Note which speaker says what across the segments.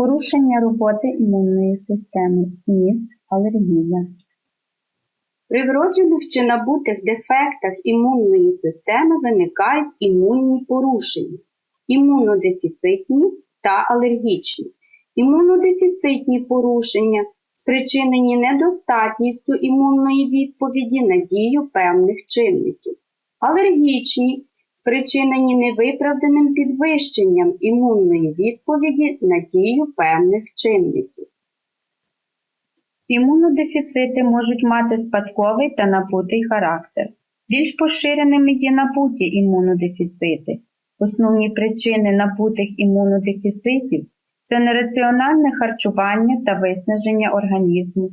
Speaker 1: Порушення роботи імунної системи, СНІД, алергія.
Speaker 2: При вроджених чи набутих дефектах імунної системи виникають імунні порушення, імунодефіцитні та алергічні. Імунодефіцитні порушення спричинені недостатністю імунної відповіді на дію певних чинників. Алергічні спричинені невиправданим підвищенням імунної відповіді на дію певних чинників.
Speaker 1: Імунодефіцити можуть мати спадковий та набутий характер. Більш поширеними є набуті імунодефіцити. Основні причини набутих імунодефіцитів це нераціональне харчування та виснаження організму,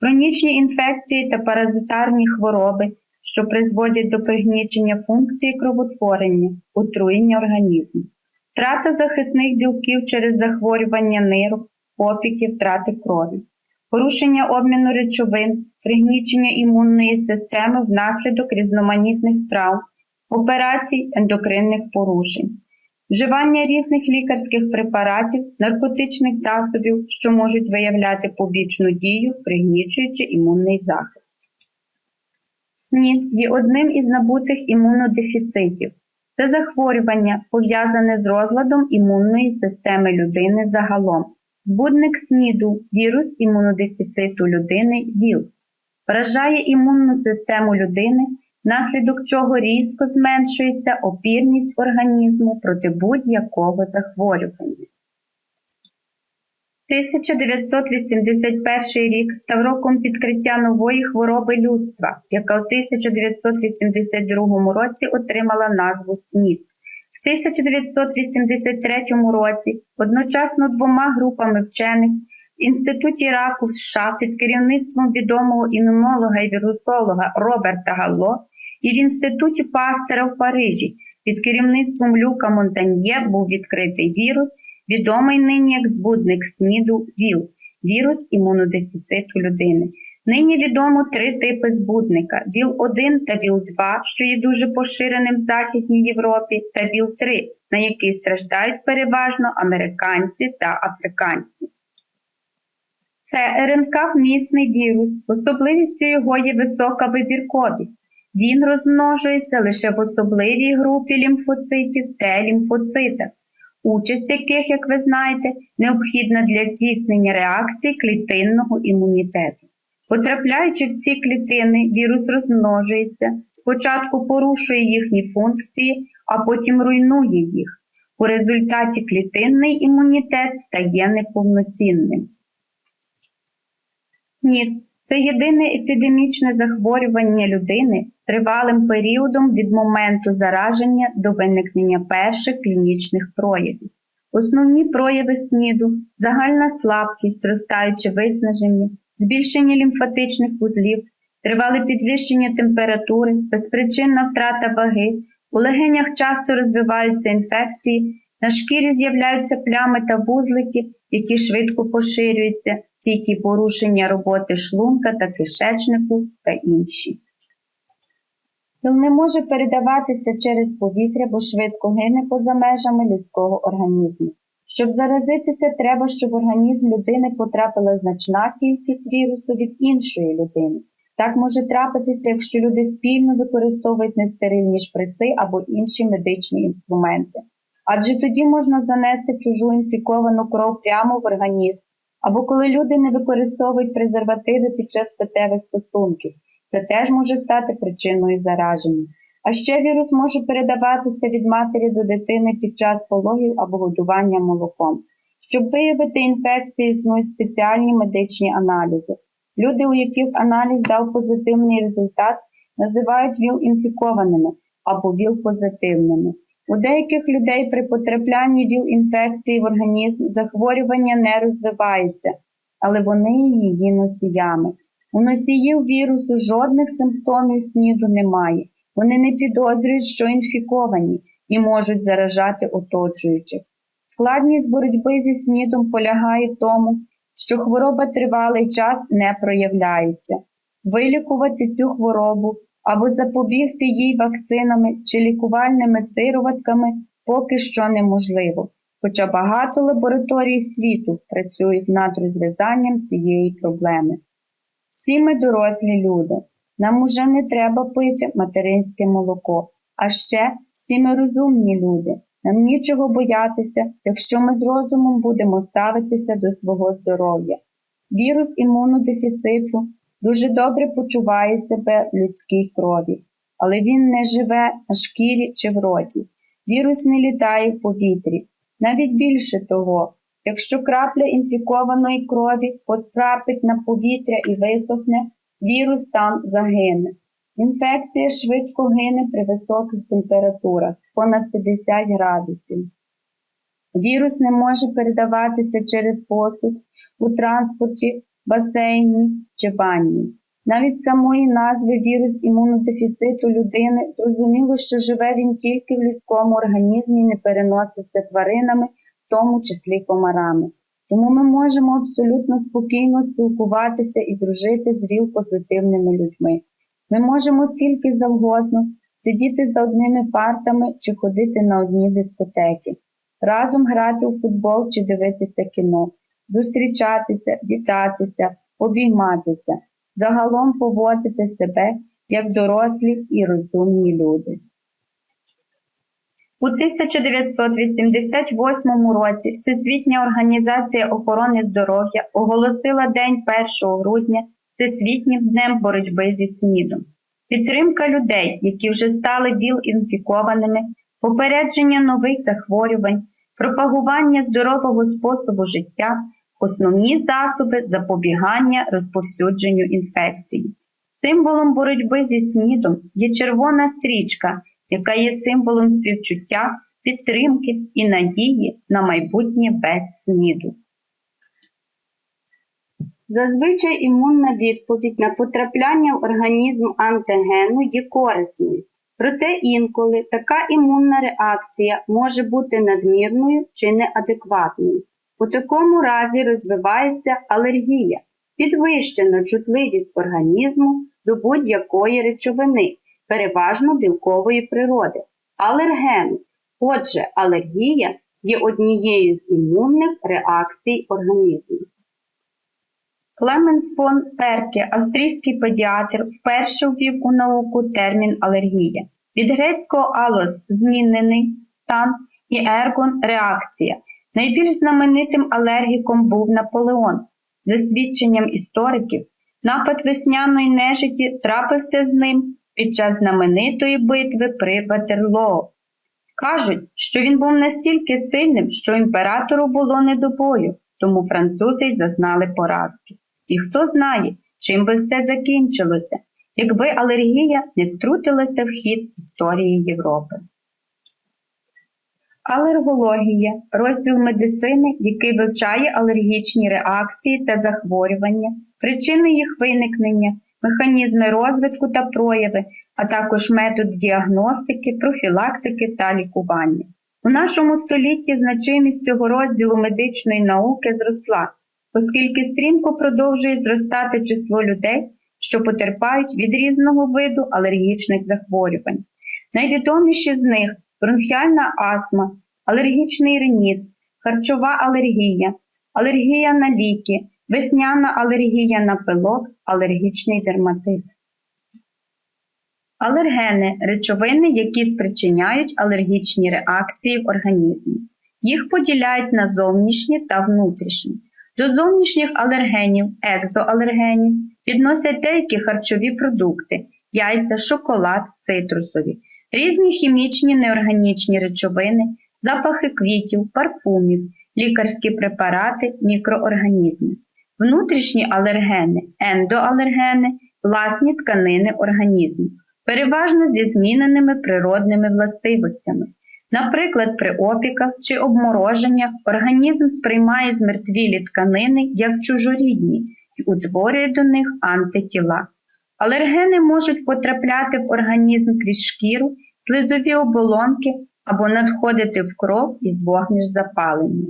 Speaker 1: хронічні інфекції та паразитарні хвороби, що призводять до пригнічення функції кровотворення, отруєння організму, втрата захисних білків через захворювання нирок, опіки, втрати крові. Порушення обміну речовин, пригнічення імунної системи внаслідок різноманітних травм, операцій, ендокринних порушень, вживання різних лікарських препаратів, наркотичних засобів, що можуть виявляти побічну дію, пригнічуючи імунний захист. СНІД є одним із набутих імунодефіцитів. Це захворювання, пов'язане з розладом імунної системи людини загалом. Збудник СНІДу – вірус імунодефіциту людини ВІЛ. Вражає імунну систему людини, внаслідок чого різко зменшується опірність організму проти будь-якого захворювання. 1981 рік став роком відкриття нової хвороби людства, яка у 1982 році отримала назву СНІД. В 1983 році одночасно двома групами вчених в Інституті раку США під керівництвом відомого імунолога і вірусолога Роберта Галло і в Інституті Пастера в Парижі під керівництвом Люка Монтаньє був відкритий вірус, відомий нині як збудник СНІДу ВІЛ – вірус імунодефіциту людини. Нині відомо три типи збудника: ВІЛ-1 та ВІЛ-2, що є дуже поширеним в Західній Європі, та ВІЛ-3, на який страждають переважно американці та африканці. Це РНК-вмісний вірус, особливістю його є висока вибірковість. Він розмножується лише в особливій групі лімфоцитів Т-лімфоцитах, участь яких, як ви знаєте, необхідна для здійснення реакції клітинного імунітету. Потрапляючи в ці клітини, вірус розмножується, спочатку порушує їхні функції, а потім руйнує їх. У результаті клітинний імунітет стає неповноцінним. СНІД – це єдине епідемічне захворювання людини тривалим періодом від моменту зараження до виникнення перших клінічних проявів. Основні прояви СНІДу – загальна слабкість, зростаюче виснаження, збільшення лімфатичних вузлів, тривале підвищення температури, безпричинна втрата ваги, у легенях часто розвиваються інфекції, на шкірі з'являються плями та вузлики, які швидко поширюються, стійкі порушення роботи шлунка та кишечнику та інші. ВІЛ не може передаватися через повітря, бо швидко гине поза межами людського організму. Щоб заразитися, треба, щоб в організм людини потрапила значна кількість вірусу від іншої людини. Так може трапитися, якщо люди спільно використовують нестерильні шприци або інші медичні інструменти. Адже тоді можна занести чужу інфіковану кров прямо в організм, або коли люди не використовують презервативи під час статевих стосунків. Це теж може стати причиною зараження. А ще вірус може передаватися від матері до дитини під час пологів або годування молоком. Щоб виявити інфекцію, існують спеціальні медичні аналізи. Люди, у яких аналіз дав позитивний результат, називають ВІЛ-інфікованими або ВІЛ-позитивними. У деяких людей при потраплянні ВІЛ-інфекції в організм захворювання не розвивається, але вони її носіями. У носіїв вірусу жодних симптомів СНІДу немає. Вони не підозрюють, що інфіковані і можуть заражати оточуючих. Складність боротьби зі СНІДом полягає в тому, що хвороба тривалий час не проявляється. Вилікувати цю хворобу або запобігти їй вакцинами чи лікувальними сироватками поки що неможливо. хоча багато лабораторій світу працюють над розв'язанням цієї проблеми. Всі ми дорослі люди. Нам уже не треба пити материнське молоко. А ще всі ми розумні люди. Нам нічого боятися, якщо ми з розумом будемо ставитися до свого здоров'я. Вірус імунодефіциту дуже добре почуває себе в людській крові, але він не живе на шкірі чи в роті. Вірус не літає в повітрі. Навіть більше того, якщо крапля інфікованої крові потрапить на повітря і висохне, вірус там загине. Інфекція швидко гине при високих температурах понад 50 градусів. Вірус не може передаватися через посуд у транспорті, басейні чи бані. Навіть самої назви вірус імунодефіциту людини зрозуміло, що живе він тільки в людському організмі і не переноситься тваринами, в тому числі комарами. Тому ми можемо абсолютно спокійно спілкуватися і дружити з віл-позитивними людьми. Ми можемо скільки завгодно сидіти за одними партами чи ходити на одні дискотеки, разом грати у футбол чи дивитися кіно, зустрічатися, вітатися, обійматися, загалом поводити себе як дорослі і розумні люди. У 1988 році Всесвітня організація охорони здоров'я оголосила День 1 грудня Всесвітнім днем боротьби зі СНІДом. Підтримка людей, які вже стали ВІЛ-інфікованими, попередження нових захворювань, пропагування здорового способу життя, основні засоби запобігання розповсюдженню інфекції. Символом боротьби зі СНІДом є червона стрічка, яка є символом співчуття, підтримки і надії на майбутнє без СНІДу.
Speaker 2: Зазвичай імунна відповідь на потрапляння в організм антигену є корисною, проте інколи така імунна реакція може бути надмірною чи неадекватною. У такому разі розвивається алергія, підвищена чутливість організму до будь-якої речовини, переважно білкової природи, алергену. Отже, алергія є однією з імунних реакцій організму.
Speaker 1: Клеменс фон Перке, австрійський педіатр, вперше ввів у науку термін алергія. Від грецького алос змінений стан і ергон реакція. Найбільш знаменитим алергіком був Наполеон. За свідченням істориків, напад весняної нежиті трапився з ним під час знаменитої битви при Ватерлоо. Кажуть, що він був настільки сильним, що імператору було не до бою, тому французи й зазнали поразки. І хто знає, чим би все закінчилося, якби алергія не втрутилася в хід історії Європи. Алергологія розділ медицини, який вивчає алергічні реакції та захворювання, причини їх виникнення, механізми розвитку та прояви, а також метод діагностики, профілактики та лікування. У нашому столітті значимість цього розділу медичної науки зросла, оскільки стрімко продовжує зростати число людей, що потерпають від різного виду алергічних захворювань. Найвідоміші з них бронхіальна астма, алергічний реніт, харчова алергія, алергія на ліки, весняна алергія на пилок, алергічний дерматит. Алергени речовини, які спричиняють алергічні реакції в організмі. Їх поділяють на зовнішні та внутрішні. До зовнішніх алергенів, екзоалергенів відносять деякі харчові продукти, яйця, шоколад, цитрусові, різні хімічні неорганічні речовини, запахи квітів, парфумів, лікарські препарати, мікроорганізми. Внутрішні алергени, ендоалергени, власні тканини організму, переважно зі зміненими природними властивостями. Наприклад, при опіках чи обмороженнях організм сприймає змертвілі тканини як чужорідні і утворює до них антитіла. Алергени можуть потрапляти в організм крізь шкіру, слизові оболонки або надходити в кров із вогніш запалення.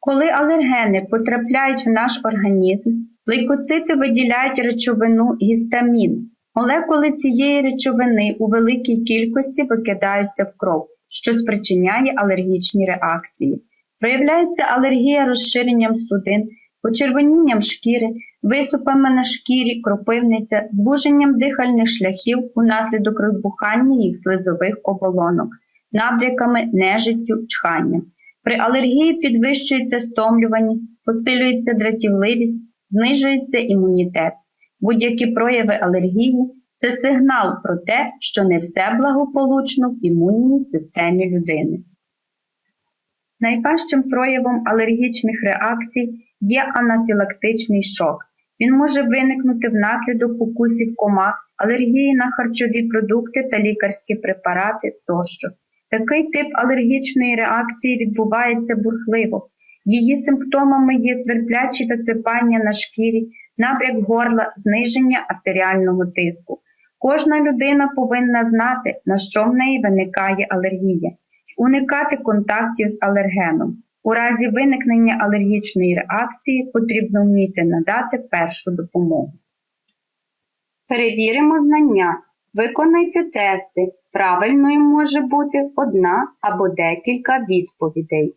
Speaker 1: Коли алергени потрапляють в наш організм, лейкоцити виділяють речовину гістамін. Молекули цієї речовини у великій кількості викидаються в кров що спричиняє алергічні реакції. Проявляється алергія розширенням судин, почервонінням шкіри, висупами на шкірі, кропивниця, звуженням дихальних шляхів унаслідок розбухання їх слизових оболонок, набряками, нежиттю, чханням. При алергії підвищується стомлюваність, посилюється дратівливість, знижується імунітет. Будь-які прояви алергії це сигнал про те, що не все благополучно в імунній системі людини. Найважчим проявом алергічних реакцій є анафілактичний шок. Він може виникнути внаслідок укусів комах, алергії на харчові продукти та лікарські препарати тощо. Такий тип алергічної реакції відбувається бурхливо. Її симптомами є сверблячі висипання на шкірі, набряк горла, зниження артеріального тиску. Кожна людина повинна знати, на що в неї виникає алергія, уникати контактів з алергеном. У разі виникнення алергічної реакції потрібно вміти надати першу допомогу.
Speaker 2: Перевіримо знання. Виконайте тести. Правильною може бути одна або декілька відповідей.